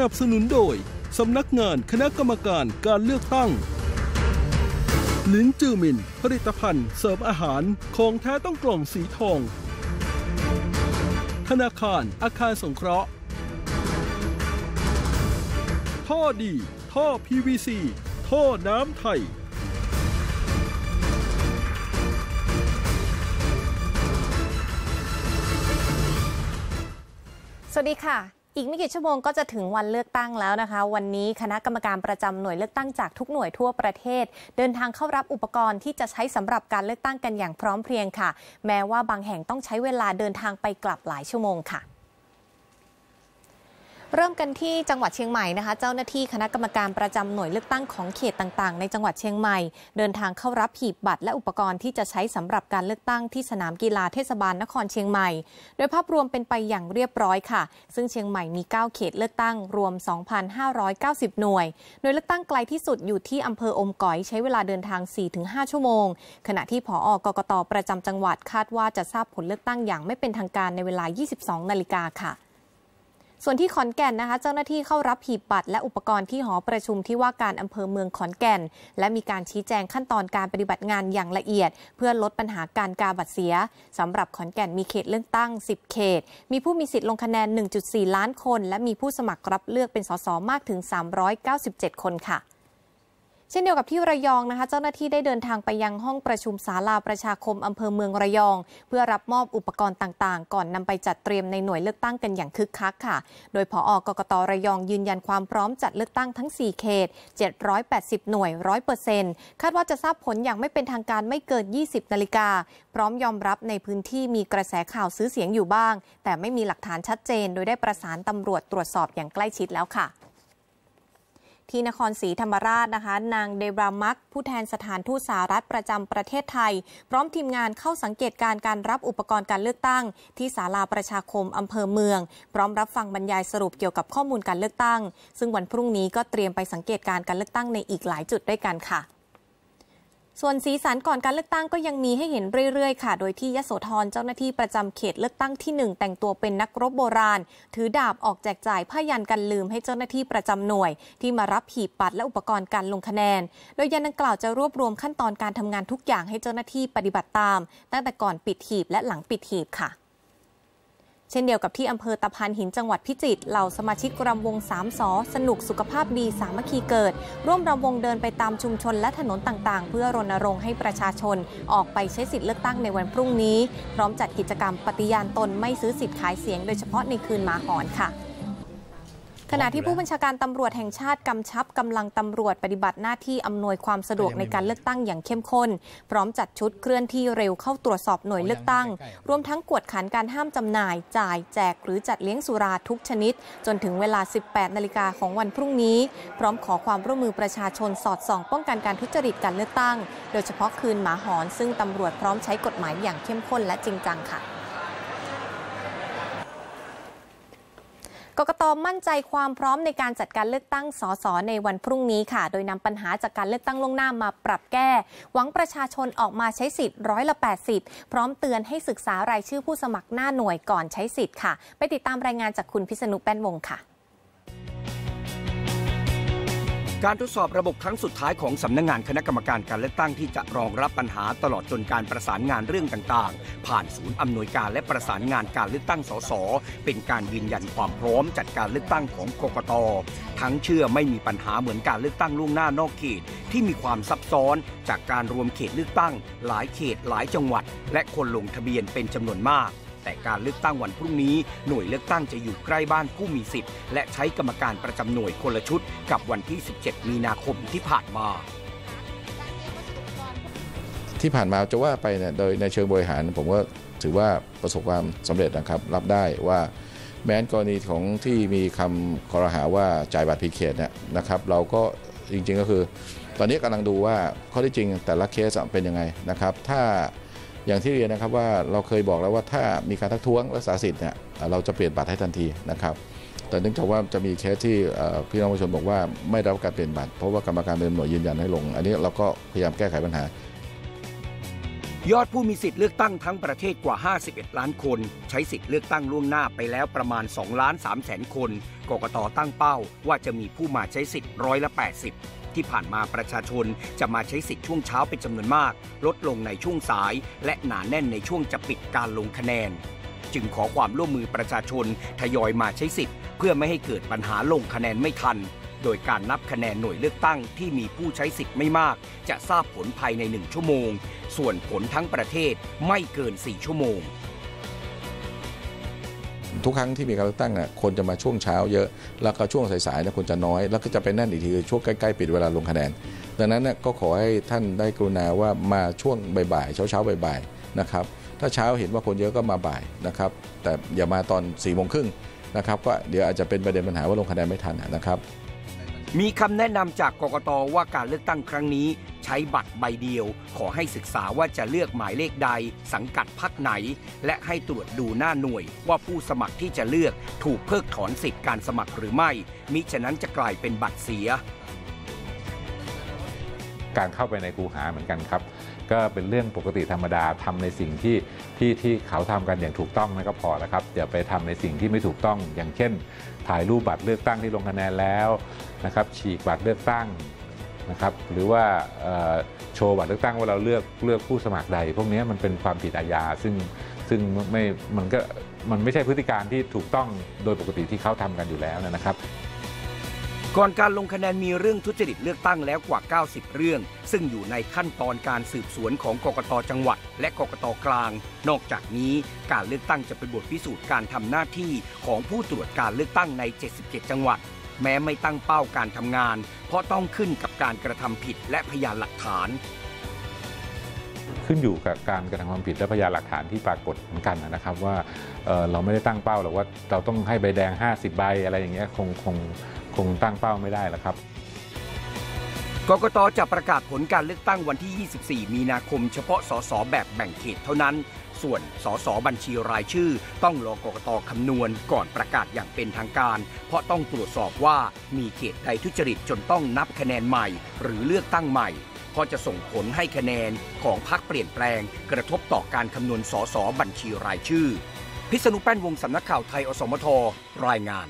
นับสนุนโดย สำนักงานคณะกรรมการการเลือกตั้ง ลิ้นจือมิน ผลิตภัณฑ์เสริมอาหารของแท้ต้องกล่องสีทอง ธนาคารอาคารสงเคราะห์ ท่อดี ท่อ PVC ท่อน้ำไทยสวัสดีค่ะ อีกไม่กี่ชั่วโมงก็จะถึงวันเลือกตั้งแล้วนะคะ วันนี้คณะกรรมการประจำหน่วยเลือกตั้งจากทุกหน่วยทั่วประเทศ เดินทางเข้ารับอุปกรณ์ที่จะใช้สำหรับการเลือกตั้งกันอย่างพร้อมเพรียงค่ะ แม้ว่าบางแห่งต้องใช้เวลาเดินทางไปกลับหลายชั่วโมงค่ะ เริ่มกันที่จังหวัดเชียงใหม่นะคะ เจ้าหน้าที่คณะกรรมการประจำหน่วยเลือกตั้งของเขตต่างๆ ในจังหวัดเชียงใหม่ เดินทางเข้ารับหีบบัตรและอุปกรณ์ที่จะใช้สำหรับการเลือกตั้งที่สนามกีฬาเทศบาลนครเชียงใหม่ โดยภาพรวมเป็นไปอย่างเรียบร้อยค่ะ ซึ่งเชียงใหม่มี 9 เขตเลือกตั้งรวม 2,590 หน่วย หน่วยเลือกตั้งไกลที่สุดอยู่ที่อำเภออมก๋อยใช้เวลาเดินทาง 4-5 ชั่วโมง ขณะที่ผอกกตประจำจังหวัดคาดว่าจะทราบผลเลือกตั้งอย่างไม่เป็นทางการในเวลา 22 นาฬิกาค่ะ ส่วนที่ขอนแก่นนะคะ เจ้าหน้าที่เข้ารับหีบบัตรและอุปกรณ์ที่หอประชุมที่ว่าการอำเภอเมืองขอนแก่น และมีการชี้แจงขั้นตอนการปฏิบัติงานอย่างละเอียด เพื่อลดปัญหาการกาบัตรเสียสำหรับขอนแก่นมีเขตเลือกตั้ง 10 เขต มีผู้มีสิทธิ์ลงคะแนน 1.4 ล้านคน และมีผู้สมัครรับเลือกเป็นสสมากถึง 397 คนค่ะ ช่นเดียวกับที่ระยองนะคะเจ้าหน้าที่ได้เดินทางไปยังห้องประชุมศาลาประชาคมอำเภอเมืองระยอง เพื่อรับมอบอุปกรณ์ต่างๆ ก่อนนำไปจัดเตรียมในหน่วยเลือกตั้งกันอย่างคึกคักค่ะ โดยผอกกตระยองยืนยันความพร้อมจัดเลือกตั้งทั้ง 4 เขต 780 หน่วย 100%คาดว่าจะทราบผลอย่างไม่เป็นทางการไม่เกิน 20 นาฬิกา พร้อมยอมรับในพื้นที่มีกระแสข่าวซื้อเสียงอยู่บ้าง แต่ไม่มีหลักฐานชัดเจน โดยได้ประสานตำรวจตรวจสอบอย่างใกล้ชิดแล้วค่ะ ที่นครศรีธรรมราชนะคะ นางเดบรามักผู้แทนสถานทูตสหรัฐประจำประเทศไทย พร้อมทีมงานเข้าสังเกตการการรับอุปกรณ์การเลือกตั้ง ที่ศาลาประชาคมอำเภอเมือง พร้อมรับฟังบรรยายสรุปเกี่ยวกับข้อมูลการเลือกตั้ง ซึ่งวันพรุ่งนี้ก็เตรียมไปสังเกตการการเลือกตั้งในอีกหลายจุดด้วยกันค่ะ ส่วนสีสันก่อนการเลือกตั้งก็ยังมีให้เห็นเรื่อย ๆ ค่ะ โดยที่ยโสธรเจ้าหน้าที่ประจำเขตเลือกตั้งที่ 1 แต่งตัวเป็นนักรบโบราณ ถือดาบออกแจกจ่ายผ้ายันกันลืมให้เจ้าหน้าที่ประจำหน่วย ที่มารับหีบปัดและอุปกรณ์การลงคะแนน โดยยันดังกล่าวจะรวบรวมขั้นตอนการทำงานทุกอย่างให้เจ้าหน้าที่ปฏิบัติตาม ตั้งแต่ก่อนปิดหีบและหลังปิดหีบค่ะ ช่นเดียวกับที่อำเภอตะพานหินจังหวัดพิจิตรเหล่าสมาชิกรำวงสามสอสนุกสุขภาพดีสามัคคีเกิด ร่วมรำวงเดินไปตามชุมชนและถนนต่างๆ เพื่อรณรงค์ให้ประชาชน ออกไปใช้สิทธิ์เลือกตั้งในวันพรุ่งนี้ พร้อมจัดกิจกรรมปฏิญาณตนไม่ซื้อสิทธิ์ขายเสียง โดยเฉพาะในคืนมาหอนค่ะ ขณะที่ผู้บัญชาการตำรวจแห่งชาติกำชับกำลังตำรวจปฏิบัติหน้าที่อำนวยความสะดวกในการเลือกตั้งอย่างเข้มข้น พร้อมจัดชุดเคลื่อนที่เร็วเข้าตรวจสอบหน่วยเลือกตั้ง รวมทั้งกวดขันการห้ามจำหน่าย จ่ายแจกหรือจัดเลี้ยงสุราทุกชนิด จนถึงเวลา 18 นาฬิกาของวันพรุ่งนี้ พร้อมขอความร่วมมือประชาชนสอดส่อง ป้องกันการทุจริตการเลือกตั้ง โดยเฉพาะคืนหมาหอนซึ่งตำรวจพร้อมใช้กฎหมายอย่างเข้มข้นและจริงจังค่ะ กกตมั่นใจความพร้อมในการจัดการเลือกตั้งสสในวันพรุ่งนี้ค่ะ โดยนำปัญหาจากการเลือกตั้งล่วงหน้ามาปรับแก้ หวังประชาชนออกมาใช้สิทธิ์ร้อยละ 80 พร้อมเตือนให้ศึกษารายชื่อผู้สมัครหน้าหน่วยก่อนใช้สิทธิ์ค่ะ ไปติดตามรายงานจากคุณพิษณุแป้นวงค่ะ การทดสอบระบบครั้งสุดท้ายของสำนักงงานคณะกรรมการการเลือกตั้งที่จะรองรับปัญหาตลอดจนการประสานงานเรื่องต่างๆ ผ่านศูนย์อำนวยการและประสานงานการเลือกตั้งสสเป็นการยืนยันความพร้อมจัดการเลือกตั้งของกกตทั้งเชื่อไม่มีปัญหาเหมือนการเลือกตั้งล่วงหน้านอกเขต ที่มีความซับซ้อนจากการรวมเขตเลือกตั้ง หลายเขตหลายจังหวัด และคนลงทะเบียนเป็นจำนวนมาก แต่การเลือกตั้งวันพรุ่งนี้หน่วยเลือกตั้งจะอยู่ใกล้บ้านผู้มีสิทธิ์และใช้กรรมการประจำหน่วยคนละชุด กับวันที่ 17 มีนาคมที่ผ่านมา ที่ผ่านมาจะว่าไปเนี่ยโดยในเชิงบริหาร ผมก็ถือว่าประสบความสำเร็จนะครับ รับได้ว่าแม้นกรณีของที่มีคำคอรหาว่าจ่ายบัตรพิเขตเนี่ยนะครับ เราก็จริงๆก็คือ ตอนนี้กำลังดูว่าข้อที่จริงแต่ละเคสเป็นยังไงนะครับ ถ้า อย่างที่เรียนนะครับว่าเราเคยบอกแล้วว่าถ้ามีการทักท้วงรักษาสิทธิ์เนี่ยเราจะเปลี่ยนบัตรให้ทันทีนะครับแต่เนื่องจากว่าจะมีเคสที่พี่น้องประชาชนบอกว่าไม่รับการเปลี่ยนบัตรเพราะว่ากรรมการเดินหน่วยยืนยันให้ลง อันนี้เราก็พยายามแก้ไขปัญหา ยอดผู้มีสิทธิ์เลือกตั้งทั้งประเทศกว่า 51 ล้านคน ใช้สิทธิ์เลือกตั้งล่วงหน้าไปแล้วประมาณ2ล้าน3แสนคน กกตตั้งเป้าว่าจะมีผู้มาใช้สิทธิ์ร้อยละ 80 ที่ผ่านมาประชาชนจะมาใช้สิทธิ์ช่วงเช้าเป็นจำนวนมาก ลดลงในช่วงสาย และหนาแน่นในช่วงจะปิดการลงคะแนน จึงขอความร่วมมือประชาชนทยอยมาใช้สิทธิ์ เพื่อไม่ให้เกิดปัญหาลงคะแนนไม่ทัน โดยการนับคะแนนหน่วยเลือกตั้งที่มีผู้ใช้สิทธิ์ไม่มาก จะทราบผลภายใน1ชั่วโมง ส่วนผลทั้งประเทศไม่เกิน 4 ชั่วโมง ทุกครั้งที่มีการเลือกตั้งน่ะคนจะมาช่วงเช้าเยอะ แล้วก็ช่วงสายๆเนี่ยคนจะน้อย แล้วก็จะไปแน่นอีกทีคือช่วงใกล้ๆปิดเวลาลงคะแนน ดังนั้นเนี่ยก็ขอให้ท่านได้กรุณาว่ามาช่วงบ่ายๆเช้าๆบ่ายๆนะครับถ้าเช้าเห็นว่าคนเยอะก็มาบ่ายนะครับแต่อย่ามาตอน4ี่โมงครึ่งนะครับก็เดี๋ยวอาจจะเป็นประเด็นปัญหาว่าลงคะแนนไม่ทันนะครับมีคำแนะนำจากกกตว่าการเลือกตั้งครั้งนี้ ใช้บัตรใบเดียว ขอให้ศึกษาว่าจะเลือกหมายเลขใด สังกัดพักไหน และให้ตรวจดูหน้าหน่วย ว่าผู้สมัครที่จะเลือกถูกเพิกถอนสิทธิการสมัครหรือไม่ มิฉะนั้นจะกลายเป็นบัตรเสีย การเข้าไปในคูหาเหมือนกันครับ ก็เป็นเรื่องปกติธรรมดาทำในสิ่งที่ที่ที่เขาทำกันอย่างถูกต้องนั่นก็พอแล้วครับอย่าไปทำในสิ่งที่ไม่ถูกต้องอย่างเช่น ถ่ายรูปบัตรเลือกตั้งที่ลงคะแนนแล้วนะครับฉีกบัตรเลือกตั้ง นะครับหรือว่าโชว์บัตรเลือกตั้งว่าเราเลือกเลือกผู้สมัครใด พวกนี้มันเป็นความผิดอาญาซึ่งซึ่งไม่มันก็มันไม่ใช่พฤติการที่ถูกต้องโดยปกติที่เขาทำกันอยู่แล้วนะครับ ก่อนการลงคะแนนมีเรื่องทุจริตเลือกตั้งแล้วกว่า 90 เรื่อง ซึ่งอยู่ในขั้นตอนการสืบสวนของกกตจังหวัด และกกตกลาง นอกจากนี้การเลือกตั้งจะเป็นบทพิสูจน์การทำหน้าที่ของผู้ตรวจการเลือกตั้งใน 77 จังหวัด แม้ไม่ตั้งเป้าการทำงาน เพราะต้องขึ้นกับการกระทำผิดและพยานหลักฐาน ขึ้นอยู่กับการกระทำความผิดและพยานหลักฐานที่ปรากฏเหมือนกันนะครับว่าเเราไม่ได้ตั้งเป้าหรอกว่าเราต้องให้ใบแดง 50 ใบอะไรอย่างเงี้ยคงคงคงตั้งเป้าไม่ได้แล้วครับ กกตจะประกาศผลการเลือกตั้งวันที่ 24 มีนาคม เฉพาะสสแบบแบ่งเขตเท่านั้น ส่วนสสบัญชีรายชื่อ ต้องรอกกตคำนวณก่อนประกาศอย่างเป็นทางการ เพราะต้องตรวจสอบว่ามีเขตใดทุจริตจนต้องนับคะแนนใหม่ หรือเลือกตั้งใหม่พราะจะส่งผลให้คะแนนของพรรคเปลี่ยนแปลง กระทบต่อการคำนวณสสบัญชีรายชื่อ พิษณุแป้นวงศ์สำนักข่าวไทยอสมทรายงาน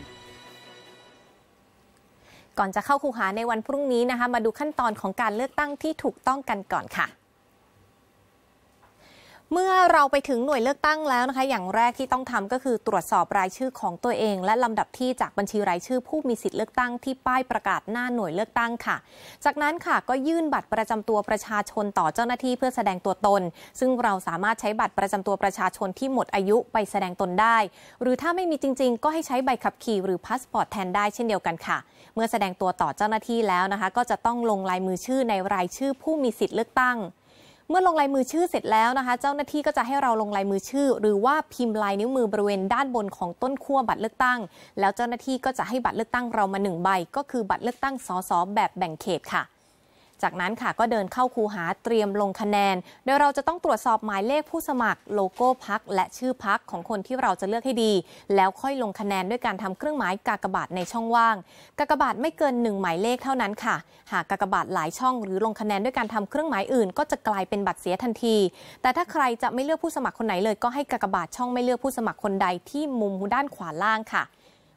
ก่อนจะเข้าคูหาในวันพรุ่งนี้นะคะ มาดูขั้นตอนของการเลือกตั้งที่ถูกต้องกันก่อนค่ะ เมื่อเราไปถึงหน่วยเลือกตั้งแล้วนะคะ อย่างแรกที่ต้องทำก็คือตรวจสอบรายชื่อของตัวเอง และลำดับที่จากบัญชีรายชื่อผู้มีสิทธิ์เลือกตั้งที่ป้ายประกาศหน้าหน่วยเลือกตั้งค่ะ จากนั้นค่ะก็ยื่นบัตรประจำตัวประชาชนต่อเจ้าหน้าที่เพื่อแสดงตัวตน ซึ่งเราสามารถใช้บัตรประจำตัวประชาชนที่หมดอายุไปแสดงตนได้ หรือถ้าไม่มีจริง ๆ ก็ให้ใช้ใบขับขี่หรือพาสปอร์ตแทนได้เช่นเดียวกันค่ะ เมื่อแสดงตัวต่อเจ้าหน้าที่แล้วนะคะ ก็จะต้องลงลายมือชื่อในรายชื่อผู้มีสิทธิ์เลือกตั้ง เมื่อลงลายมือชื่อเสร็จแล้วนะคะ เจ้าหน้าที่ก็จะให้เราลงลายมือชื่อ หรือว่าพิมพ์ลายนิ้วมือบริเวณด้านบนของต้นขั้วบัตรเลือกตั้ง แล้วเจ้าหน้าที่ก็จะให้บัตรเลือกตั้งเรามาหนึ่งใบ ก็คือบัตรเลือกตั้งสสแบบแบ่งเขตค่ะ จากนั้นค่ะก็เดินเข้าคูหาเตรียมลงคะแนน โดยเราจะต้องตรวจสอบหมายเลขผู้สมัคร โลโก้พักและชื่อพักของคนที่เราจะเลือกให้ดี แล้วค่อยลงคะแนนด้วยการทำเครื่องหมายกากบาทในช่องว่าง กากบาทไม่เกินหนึ่งหมายเลขเท่านั้นค่ะ หากกากบาทหลายช่อง หรือลงคะแนนด้วยการทำเครื่องหมายอื่น ก็จะกลายเป็นบัตรเสียทันที แต่ถ้าใครจะไม่เลือกผู้สมัครคนไหนเลย ก็ให้กากบาทช่องไม่เลือกผู้สมัครคนใดที่มุมด้านขวาล่างค่ะ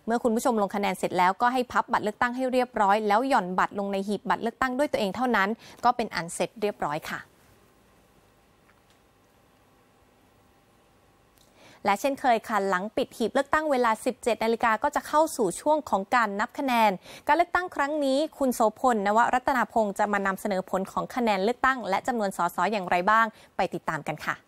เมื่อคุณผู้ชมลงคะแนนเสร็จแล้วก็ให้พับบัตรเลือกตั้งให้เรียบร้อยแล้วหย่อนบัตรลงในหีบบัตรเลือกตั้งด้วยตัวเองเท่านั้น ก็เป็นอันเสร็จเรียบร้อยค่ะและเช่นเคยค่ะหลังปิดหีบเลือกตั้งเวลา 17 นาฬิกาก็จะเข้าสู่ช่วงของการนับคะแนน การเลือกตั้งครั้งนี้คุณโสพลนวรัตนาพงศ์จะมานำเสนอผลของคะแนนเลือกตั้ง และจำนวนสสอย่างไรบ้าง ไปติดตามกันค่ะ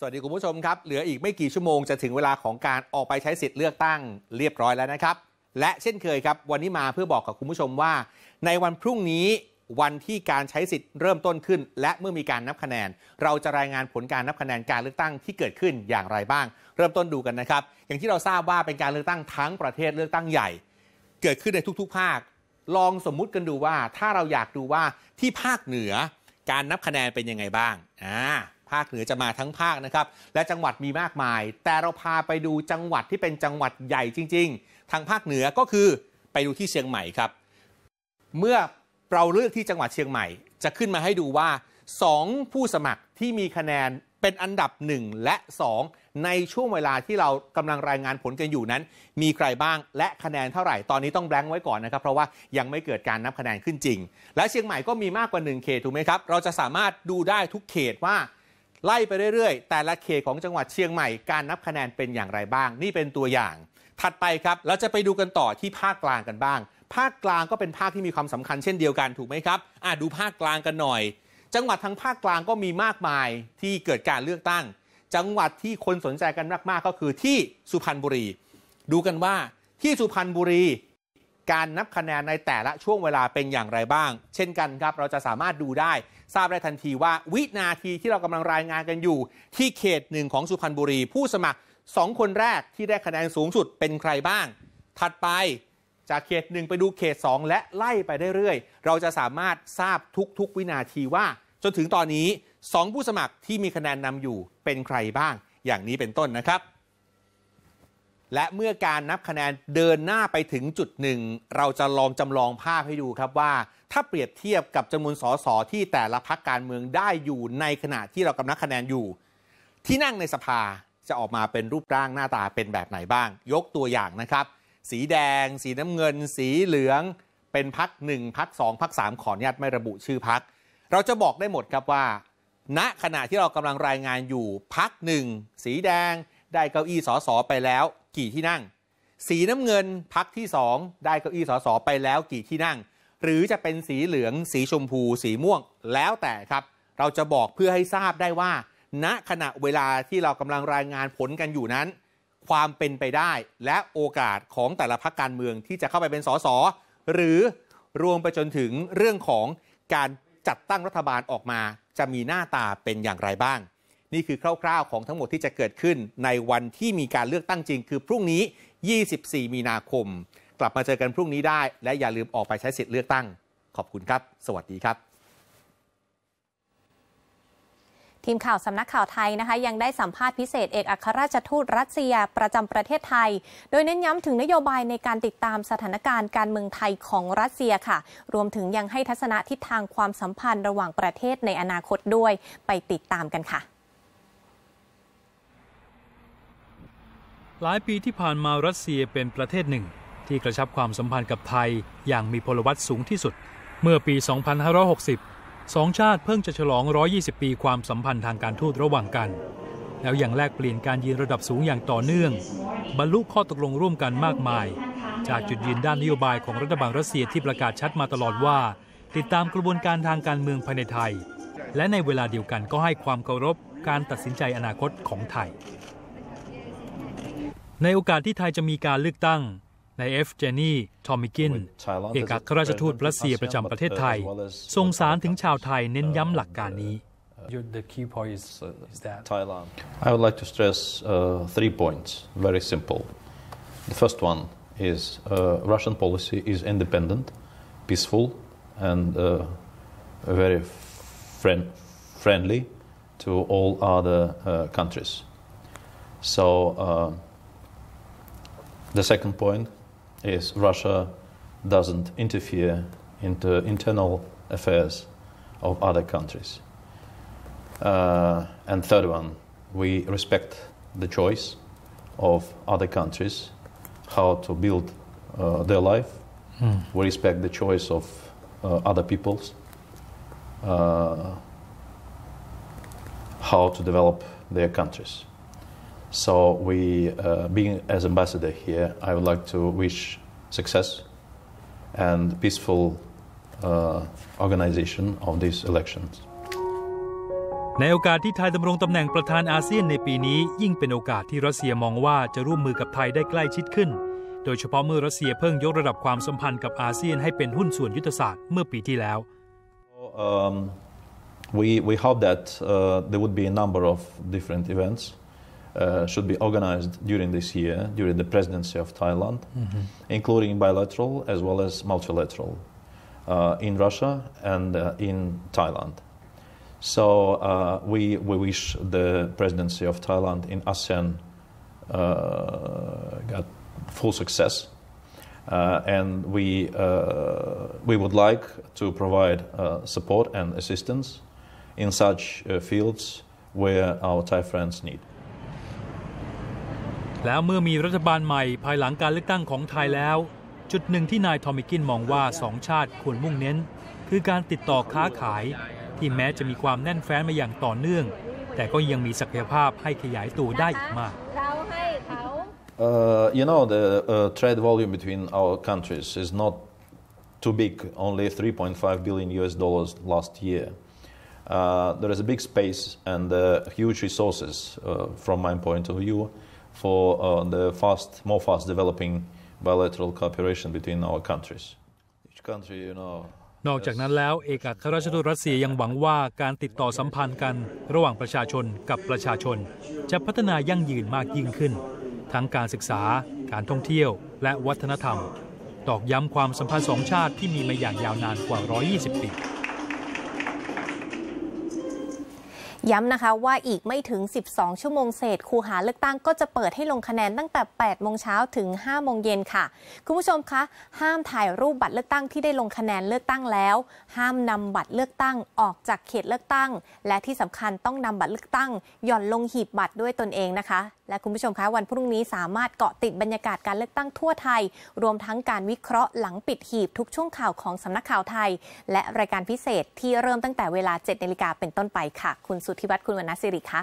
สวัสดีคุณผู้ชมครับ เหลืออีกไม่กี่ชั่วโมงจะถึงเวลาของการออกไปใช้สิทธิ์เลือกตั้งเรียบร้อยแล้วนะครับ และเช่นเคยครับ วันนี้มาเพื่อบอกกับคุณผู้ชมว่า ในวันพรุ่งนี้วันที่การใช้สิทธิ์เริ่มต้นขึ้น และเมื่อมีการนับคะแนน เราจะรายงานผลการนับคะแนนการเลือกตั้งที่เกิดขึ้นอย่างไรบ้าง เริ่มต้นดูกันนะครับ อย่างที่เราทราบว่าเป็นการเลือกตั้งทั้งประเทศเลือกตั้งใหญ่ เกิดขึ้นในทุก ๆ ภาค ลองสมมุติกันดูว่าถ้าเราอยากดูว่าที่ภาคเหนือ การนับคะแนนเป็นยังไงบ้างอ่า ภาคเหนือจะมาทั้งภาคนะครับ และจังหวัดมีมากมาย แต่เราพาไปดูจังหวัดที่เป็นจังหวัดใหญ่จริง ๆ ทางภาคเหนือก็คือไปดูที่เชียงใหม่ครับ เมื่อเราเลือกที่จังหวัดเชียงใหม่ จะขึ้นมาให้ดูว่า 2 ผู้สมัครที่มีคะแนนเป็นอันดับ 1 และ 2 ในช่วงเวลาที่เรากำลังรายงานผลกันอยู่นั้น มีใครบ้างและคะแนนเท่าไหร่ ตอนนี้ต้องแบงค์ไว้ก่อนนะครับ เพราะว่ายังไม่เกิดการนับคะแนนขึ้นจริง และเชียงใหม่ก็มีมากกว่า 1 เขตถูกไหมครับ เราจะสามารถดูได้ทุกเขตว่า ไล่ไปเรื่อยๆ แต่ละเขตของจังหวัดเชียงใหม่ การนับคะแนนเป็นอย่างไรบ้าง นี่เป็นตัวอย่าง ถัดไปครับเราจะไปดูกันต่อที่ภาคกลางกันบ้าง ภาคกลางก็เป็นภาคที่มีความสำคัญเช่นเดียวกันถูกไหมครับอะดูภาคกลางกันหน่อย จังหวัดทางภาคกลางก็มีมากมายที่เกิดการเลือกตั้ง จังหวัดที่คนสนใจกันมากๆก็คือที่สุพรรณบุรี ดูกันว่าที่สุพรรณบุรี การนับคะแนนในแต่ละช่วงเวลาเป็นอย่างไรบ้าง เช่นกันครับ เราจะสามารถดูได้ ทราบได้ทันทีว่าวินาทีที่เรากำลังรายงานกันอยู่ ที่เขตหนึ่งของสุพรรณบุรี ผู้สมัคร 2 คนแรกที่ได้คะแนนสูงสุดเป็นใครบ้าง ถัดไปจากเขตหนึ่งไปดูเขต 2 และไล่ไปได้เรื่อยๆ เราจะสามารถทราบทุกๆ วินาทีว่า จนถึงตอนนี้ 2 ผู้สมัครที่มีคะแนนนำอยู่เป็นใครบ้าง อย่างนี้เป็นต้นนะครับ และเมื่อการนับคะแนนเดินหน้าไปถึงจุดหนึ่ง เราจะลองจำลองภาพให้ดูครับว่า ถ้าเปรียบเทียบกับจำนวนสสที่แต่ละพักการเมืองได้อยู่ในขณะที่เรากำลังนับคะแนนอยู่ ที่นั่งในสภาจะออกมาเป็นรูปร่างหน้าตาเป็นแบบไหนบ้าง ยกตัวอย่างนะครับ สีแดง สีน้ำเงิน สีเหลือง เป็นพักหนึ่งพักสองพักสามขออนุญาตไม่ระบุชื่อพัก เราจะบอกได้หมดครับว่า ณขณะที่เรากำลังรายงานอยู่พักหนึ่งสีแดง ได้เก้าอี้สสไปแล้ว กี่ที่นั่ง สีน้ำเงินพักที่ 2 ได้เก้าอี้สสไปแล้วกี่ที่นั่ง หรือจะเป็นสีเหลือง สีชมพู สีม่วงแล้วแต่ครับ เราจะบอกเพื่อให้ทราบได้ว่า ณขณะเวลาที่เรากำลังรายงานผลกันอยู่นั้น ความเป็นไปได้และโอกาสของแต่ละพักการเมืองที่จะเข้าไปเป็นสสหรือรวมไปจนถึงเรื่องของการจัดตั้งรัฐบาลออกมา จะมีหน้าตาเป็นอย่างไรบ้าง นี่คือคร่าวๆของทั้งหมดที่จะเกิดขึ้นในวันที่มีการเลือกตั้งจริง คือพรุ่งนี้ 24 มีนาคม กลับมาเจอกันพรุ่งนี้ได้ และอย่าลืมออกไปใช้สิทธิ์เลือกตั้ง ขอบคุณครับ สวัสดีครับ ทีมข่าวสำนักข่าวไทยนะคะ ยังได้สัมภาษณ์พิเศษเอกอัครราชทูตรัสเซียประจำประเทศไทย โดยเน้นย้ำถึงนโยบายในการติดตามสถานการณ์การเมืองไทยของรัสเซียค่ะ รวมถึงยังให้ทัศนะทิศทางความสัมพันธ์ระหว่างประเทศในอนาคตด้วยไปติดตามกันค่ะ หลายปีที่ผ่านมารัสเซียเป็นประเทศหนึ่ง ที่กระชับความสัมพันธ์กับไทยอย่างมีพลวัตสูงที่สุด เมื่อปี 2560 สองชาติเพิ่งจะฉลอง 120 ปีความสัมพันธ์ทางการทูตระหว่างกัน แล้วอยังแลกเปลี่ยนการยืนระดับสูงอย่างต่อเนื่อง บรรลุข้อตกลงร่วมกันมากมาย จากจุดยืนด้านนโยบายของรัฐบาลรัสเซียที่ประกาศชัดมาตลอดว่า ติดตามกระบวนการทางการเมืองภายในไทย และในเวลาเดียวกันก็ให้ความเคารพการตัดสินใจอนาคตของไทย ในโอกาสที่ไทยจะมีการเลือกตั้งนายเอฟเจนี่ ทอมิกิน เอกอัครราชทูตรัสเซียประจำประเทศไทยทรงสารถึงชาวไทยเน้นย้ำหลักการนี้ The key point is, is that Thailand. I would like to stress uh, three points, very simple. The first one is uh, Russian policy is independent, peaceful, and uh, very friend, friendly to all other uh, countries. So uh, the second point is Russia doesn't interfere into internal affairs of other countries. Uh, and third one, we respect the choice of other countries how to build uh, their life. We respect the choice of uh, other peoples uh, how to develop their countries. So we, uh, being as ambassador here, I would like to wish success and peaceful uh, organization of these elections. ในโอกาสที่ไทยดำรงตำแหน่งประธานอาเซียนในปีนี้ ยิ่งเป็นโอกาสที่รัสเซียมองว่าจะร่วมมือกับไทยได้ใกล้ชิดขึ้น โดยเฉพาะเมื่อรัสเซียเพิ่งยกระดับความสัมพันธ์กับอาเซียนให้เป็นหุ้นส่วนยุทธศาสตร์เมื่อปีที่แล้ว Um, we, we hope that uh, there would be a number of different events uh, should be organized during this year, during the presidency of Thailand, including bilateral as well as multilateral uh, in Russia and uh, in Thailand. So uh, we, we wish the presidency of Thailand in ASEAN uh, got full success. Uh, and we, uh, we would like to provide uh, support and assistance in such uh, fields where our Thai friends need. แล้วเมื่อมีรัฐบาลใหม่ภายหลังการเลือกตั้งของไทยแล้ว จุดหนึ่งที่นายทอมิกินมองว่าสองชาติควรมุ่งเน้น คือการติดต่อค้าขาย ที่แม้จะมีความแน่นแฟ้นมาอย่างต่อเนื่อง แต่ก็ยังมีศักยภาพให้ขยายตัวได้อีกมาก Uh, you know, the uh, trade volume between our countries is not too big, only 3.5 billion US dollars last year. Uh, there is a big space and uh, huge resources, uh, from my point of view, for uh, the fast, more fast developing bilateral cooperation between our countries. Each country, you know, นอกจากนั้นแล้วเอกอัครราชทูตรัสเซียยังหวังว่าการติดต่อสัมพันธ์กันระหว่างประชาชนกับประชาชน จะพัฒนายั่งยืนมากยิ่งขึ้น ทั้งการศึกษา การท่องเที่ยว และวัฒนธรรม ตอกย้ำความสัมพันธ์สองชาติที่มีมาอย่างยาวนานกว่า 120 ปี ย้ำนะคะว่าอีกไม่ถึง 12 ชั่วโมงเศษคูหาเลือกตั้งก็จะเปิดให้ลงคะแนนตั้งแต่ 8 โมงเช้าถึง 5 โมงเย็นค่ะ คุณผู้ชมคะ ห้ามถ่ายรูปบัตรเลือกตั้งที่ได้ลงคะแนนเลือกตั้งแล้ว ห้ามนำบัตรเลือกตั้งออกจากเขตเลือกตั้ง และที่สำคัญต้องนำบัตรเลือกตั้ง หย่อนลงหีบบัตรด้วยตนเองนะคะ และคุณผู้ชมคะวันพรุ่งนี้สามารถเกาะติดบรรยากาศการเลือกตั้งทั่วไทย รวมทั้งการวิเคราะห์หลังปิดหีบทุกช่วงข่าวของสำนักข่าวไทย และรายการพิเศษที่เริ่มตั้งแต่เวลา7นาฬิกาเป็นต้นไปค่ะ คุณสุที่วัดคุณวรรณศิริคะ